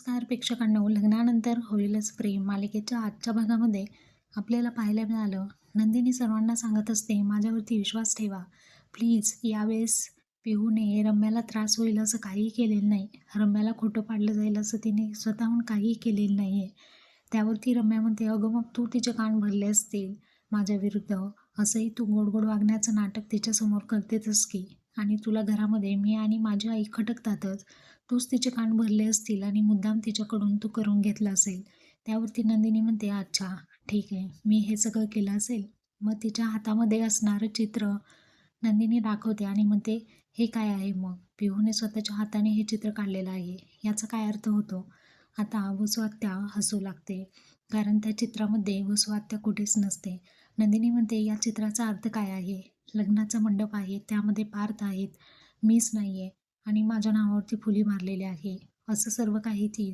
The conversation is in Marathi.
नमस्कार प्रेक्षकांना. लग्नानंतर होईलच प्रेम मालिकेच्या आजच्या भागामध्ये आपल्याला पाहायला मिळालं. नंदिनी सर्वांना सांगत असते माझ्यावरती विश्वास ठेवा. प्लीज यावेळेस पिहूने रम्याला त्रास होईल असं काहीही केलेलं नाही. रम्याला खोटं पाडलं जाईल असं तिने स्वतःहून काहीही केलेलं नाही आहे त्यावरती रम्या म्हणते अगं मग तू तिचे कान भरले असतील माझ्या विरुद्ध असंही तू गोड गोड वागण्याचं नाटक तिच्यासमोर करतेच की आणि तुला घरामध्ये मी आणि माझी आई खटकतातच. तूच तिचे कान भरले असतील आणि मुद्दाम तिच्याकडून तू करून घेतला असेल. त्यावरती नंदिनी म्हणते अच्छा ठीक आहे. मी हे सगळं केलं असेल. मग तिच्या हातामध्ये असणारं चित्र नंदिनी दाखवते आणि म्हणते हे काय आहे मग? पिहूने स्वतःच्या हाताने हे चित्र काढलेलं आहे. याचा काय अर्थ होतो? आता वसुआत्या हसू लागते कारण त्या चित्रामध्ये वसुआत्या कुठेच नसते. नंदिनी म्हणते या चित्राचा अर्थ काय आहे? लग्नाचा मंडप आहे त्यामध्ये पार्थ आहेत मीच नाही आहे आणि माझ्या नावावरती फुली मारलेली आहे असं सर्व काही ती